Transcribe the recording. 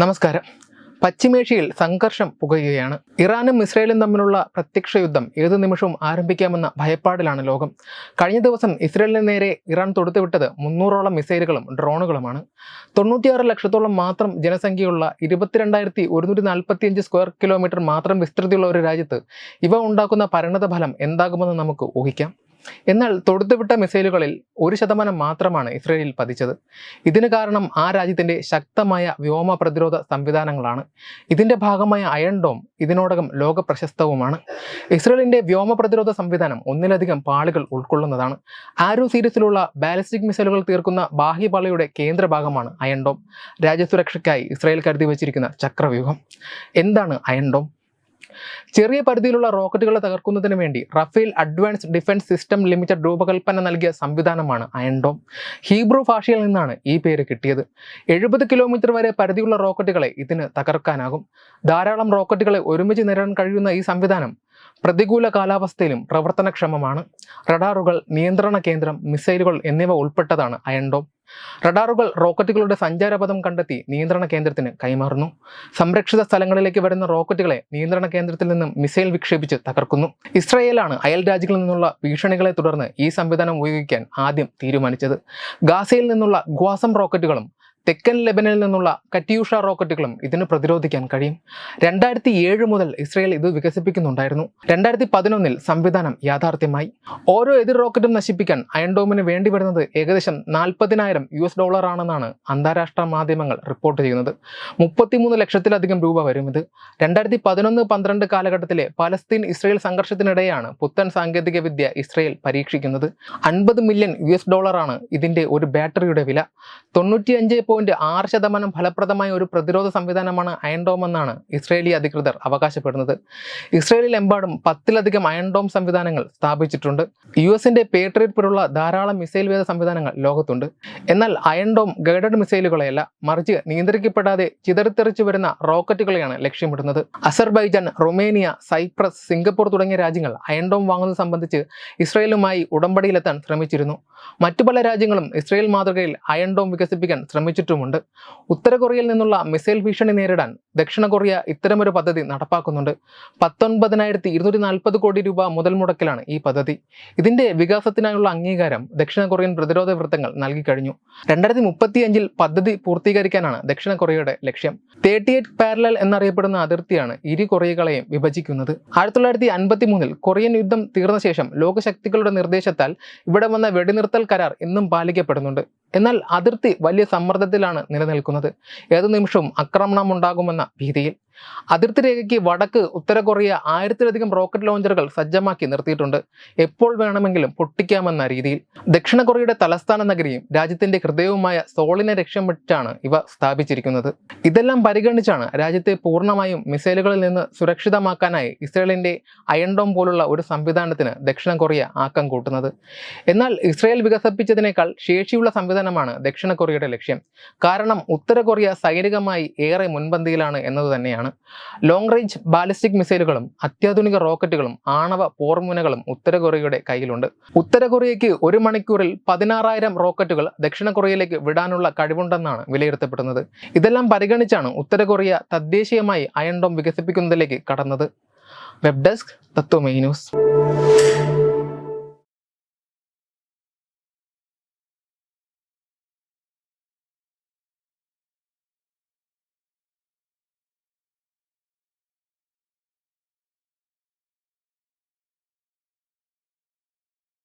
നമസ്കാരം. പശ്ചിമേഷ്യയിൽ സംഘർഷം പുകയുകയാണ്. ഇറാനും ഇസ്രയേലും തമ്മിലുള്ള പ്രത്യക്ഷ യുദ്ധം ഏത് നിമിഷവും ആരംഭിക്കാമെന്ന ഭയപ്പാടിലാണ് ലോകം. കഴിഞ്ഞ ദിവസം ഇസ്രയേലിന് നേരെ ഇറാൻ തൊടുത്തുവിട്ടത് മുന്നൂറോളം മിസൈലുകളും ഡ്രോണുകളുമാണ്. തൊണ്ണൂറ്റിയാറ് ലക്ഷത്തോളം മാത്രം ജനസംഖ്യയുള്ള ഇരുപത്തിരണ്ടായിരത്തി ഒരുന്നൂറ്റി നാൽപ്പത്തിയഞ്ച് സ്ക്വയർ കിലോമീറ്റർ മാത്രം വിസ്തൃതിയുള്ള ഒരു രാജ്യത്ത് ഇവ ഉണ്ടാക്കുന്ന പരിണത ഫലം എന്താകുമെന്ന് നമുക്ക് ഊഹിക്കാം. എന്നാൽ തൊടുത്തുവിട്ട മിസൈലുകളിൽ ഒരു ശതമാനം മാത്രമാണ് ഇസ്രയേലിൽ പതിച്ചത്. ഇതിന് കാരണം ആ രാജ്യത്തിന്റെ ശക്തമായ വ്യോമ പ്രതിരോധ സംവിധാനങ്ങളാണ്. ഇതിന്റെ ഭാഗമായ അയൺ ഡോം ഇതിനോടകം ലോക പ്രശസ്തവുമാണ് ഇസ്രയേലിന്റെ വ്യോമ പ്രതിരോധ സംവിധാനം ഒന്നിലധികം പാളികൾ ഉൾക്കൊള്ളുന്നതാണ്. ആരോ സീരീസിലുള്ള ബാലിസ്റ്റിക് മിസൈലുകൾ തീർക്കുന്ന ബാഹ്യപാളിയുടെ കേന്ദ്രഭാഗമാണ് അയൺ ഡോം രാജ്യസുരക്ഷയ്ക്കായി ഇസ്രയേൽ കരുതി വച്ചിരിക്കുന്ന ചക്രവ്യൂഹം. എന്താണ് അയൺ ഡോം ചെറിയ പരിധിയിലുള്ള റോക്കറ്റുകളെ തകർക്കുന്നതിന് വേണ്ടി Rafael advance defence system limited രൂപകൽപ്പന നൽകിയ സംവിധാനമാണ് അയൻഡോം ഹീബ്രു ഭാഷയിൽ നിന്നാണ് ഈ പേര് കിട്ടിയത്. എഴുപത് കിലോമീറ്റർ വരെ പരിധിയുള്ള റോക്കറ്റുകളെ ഇതിന് തകർക്കാനാകും. ധാരാളം റോക്കറ്റുകളെ ഒരുമിച്ച് നേരിടാൻ കഴിയുന്ന ഈ സംവിധാനം പ്രതികൂല കാലാവസ്ഥയിലും പ്രവർത്തനക്ഷമമാണ്. റഡാറുകൾ നിയന്ത്രണ കേന്ദ്രം മിസൈലുകൾ എന്നിവ ഉൾപ്പെട്ടതാണ് അയൺഡോം. റഡാറുകൾ റോക്കറ്റുകളുടെ സഞ്ചാരപഥം കണ്ടെത്തി നിയന്ത്രണ കേന്ദ്രത്തിന് കൈമാറുന്നു. സംരക്ഷിത സ്ഥലങ്ങളിലേക്ക് വരുന്ന റോക്കറ്റുകളെ നിയന്ത്രണ കേന്ദ്രത്തിൽ നിന്നും മിസൈൽ വിക്ഷേപിച്ച് തകർക്കുന്നു. ഇസ്രയേലാണ് അയൽ രാജ്യങ്ങളിൽ നിന്നുള്ള ഭീഷണികളെ തുടർന്ന് ഈ സംവിധാനം ഉപയോഗിക്കാൻ ആദ്യം തീരുമാനിച്ചത്. ഗാസയിൽ നിന്നുള്ള ഗ്വാസം റോക്കറ്റുകളും തെക്കൻ ലെബനിൽ നിന്നുള്ള കറ്റ്യൂഷ റോക്കറ്റുകളും ഇതിന് പ്രതിരോധിക്കാൻ കഴിയും. രണ്ടായിരത്തി ഏഴ് മുതൽ ഇസ്രയേൽ ഇത് വികസിപ്പിക്കുന്നുണ്ടായിരുന്നു. രണ്ടായിരത്തി പതിനൊന്നിൽ സംവിധാനം യാഥാർത്ഥ്യമായി. ഓരോ എതിർ റോക്കറ്റും നശിപ്പിക്കാൻ അയൺഡോമിന് വേണ്ടി വരുന്നത് ഏകദേശം നാൽപ്പതിനായിരം യു എസ് ഡോളർ ആണെന്നാണ് അന്താരാഷ്ട്ര മാധ്യമങ്ങൾ റിപ്പോർട്ട് ചെയ്യുന്നത്. മുപ്പത്തിമൂന്ന് ലക്ഷത്തിലധികം രൂപ വരും ഇത്. രണ്ടായിരത്തി പതിനൊന്ന് പന്ത്രണ്ട് കാലഘട്ടത്തിലെ പലസ്തീൻ ഇസ്രയേൽ സംഘർഷത്തിനിടെയാണ് പുത്തൻ സാങ്കേതിക വിദ്യ ഇസ്രയേൽ പരീക്ഷിക്കുന്നത്. അൻപത് മില്യൺ യു എസ് ഡോളറാണ് ഇതിന്റെ ഒരു ബാറ്ററിയുടെ വില. തൊണ്ണൂറ്റിയഞ്ച് പോയിന്റ് ആറ് ശതമാനം ഫലപ്രദമായ ഒരു പ്രതിരോധ സംവിധാനമാണ് അയൺഡോം എന്നാണ് ഇസ്രയേലി അധികൃതർ അവകാശപ്പെടുന്നത്. ഇസ്രയേലിലെമ്പാടും പത്തിലധികം അയൺഡോം സംവിധാനങ്ങൾ സ്ഥാപിച്ചിട്ടുണ്ട്. യു എസിന്റെ പേട്രിയറ്റ് പോലുള്ള ധാരാളം മിസൈൽ വേദ സംവിധാനങ്ങൾ ലോകത്തുണ്ട്. എന്നാൽ അയൺഡോം ഗൈഡഡ് മിസൈലുകളെയല്ല മറിച്ച് നിയന്ത്രിക്കപ്പെടാതെ ചിതറിത്തെറിച്ചു വരുന്ന റോക്കറ്റുകളെയാണ് ലക്ഷ്യമിടുന്നത്. അസർബൈജാൻ റൊമേനിയ സൈപ്രസ് സിംഗപ്പൂർ തുടങ്ങിയ രാജ്യങ്ങൾ അയൺഡോം വാങ്ങുന്നത് സംബന്ധിച്ച് ഇസ്രയേലുമായി ഉടമ്പടിയിലെത്താൻ ശ്രമിച്ചിരുന്നു. മറ്റു പല രാജ്യങ്ങളും ഇസ്രയേൽ മാതൃകയിൽ അയൺഡോം വികസിപ്പിക്കാൻ ശ്രമിച്ചിട്ടുമുണ്ട് ഉത്തര കൊറിയയിൽ നിന്നുള്ള മിസൈൽ ഭീഷണി നേരിടാൻ ദക്ഷിണ കൊറിയ ഇത്തരമൊരു പദ്ധതി നടപ്പാക്കുന്നുണ്ട്. പത്തൊൻപതിനായിരത്തി ഇരുന്നൂറ്റി നാൽപ്പത് കോടി രൂപ മുതൽ മുടക്കിലാണ് ഈ പദ്ധതി. ഇതിന്റെ വികാസത്തിനായുള്ള അംഗീകാരം ദക്ഷിണ കൊറിയൻ പ്രതിരോധ വൃത്തങ്ങൾ നൽകി കഴിഞ്ഞു. രണ്ടായിരത്തി മുപ്പത്തി അഞ്ചിൽ പദ്ധതി പൂർത്തീകരിക്കാനാണ് ദക്ഷിണ കൊറിയയുടെ ലക്ഷ്യം. തേർട്ടി എയ്റ്റ് പാരലൽ എന്നറിയപ്പെടുന്ന അതിർത്തിയാണ് ഇരു കൊറിയകളെയും വിഭജിക്കുന്നത്. ആയിരത്തി തൊള്ളായിരത്തി അൻപത്തി മൂന്നിൽ കൊറിയൻ യുദ്ധം തീർന്ന ശേഷം ലോകശക്തികളുടെ നിർദ്ദേശത്താൽ ഇവിടെ വന്ന വെടിനിർത്തൽ കരാർ ഇന്നും പാലിക്കപ്പെടുന്നുണ്ട്. എന്നാൽ അതിർത്തി വലിയ സമ്മർദ്ദത്തിലാണ് നിലനിൽക്കുന്നത്. ഏതു നിമിഷവും ആക്രമണം ഉണ്ടാകുമെന്ന ഭീതിയിൽ അതിർത്തി രേഖയ്ക്ക് വടക്ക് ഉത്തര കൊറിയ ആയിരത്തിലധികം റോക്കറ്റ് ലോഞ്ചറുകൾ സജ്ജമാക്കി നിർത്തിയിട്ടുണ്ട്. എപ്പോൾ വേണമെങ്കിലും പൊട്ടിക്കാമെന്ന രീതിയിൽ. ദക്ഷിണ കൊറിയയുടെ തലസ്ഥാന നഗരിയും രാജ്യത്തിന്റെ ഹൃദയവുമായ സോളിനെ ലക്ഷ്യം വെച്ചാണ് ഇവ സ്ഥാപിച്ചിരിക്കുന്നത്. ഇതെല്ലാം പരിഗണിച്ചാണ് രാജ്യത്തെ പൂർണമായും മിസൈലുകളിൽ നിന്ന് സുരക്ഷിതമാക്കാനായി ഇസ്രയേലിന്റെ അയൺഡോം പോലുള്ള ഒരു സംവിധാനത്തിന് ദക്ഷിണ കൊറിയ ആക്കം കൂട്ടുന്നത്. എന്നാൽ ഇസ്രയേൽ വികസിപ്പിച്ചതിനേക്കാൾ ശേഷിയുള്ള സംവിധാനമാണ് ദക്ഷിണ കൊറിയയുടെ ലക്ഷ്യം. കാരണം ഉത്തര കൊറിയ സൈനികമായി ഏറെ മുൻപന്തിയിലാണ് എന്നത് തന്നെയാണ്. ലോങ് റേഞ്ച് ബാലിസ്റ്റിക് മിസൈലുകളും അത്യാധുനിക റോക്കറ്റുകളും ആണവ പോർമുനകളും ഉത്തര കൊറിയയുടെ കയ്യിലുണ്ട്. ഉത്തര കൊറിയയ്ക്ക് ഒരു മണിക്കൂറിൽ പതിനാറായിരം റോക്കറ്റുകൾ ദക്ഷിണ കൊറിയയിലേക്ക് വിടാനുള്ള കഴിവുണ്ടെന്നാണ് വിലയിരുത്തപ്പെടുന്നത്. ഇതെല്ലാം പരിഗണിച്ചാണ് ഉത്തര കൊറിയ തദ്ദേശീയമായി അയൺഡോം വികസിപ്പിക്കുന്നതിലേക്ക് കടന്നത്. Web desk തത്വമേ news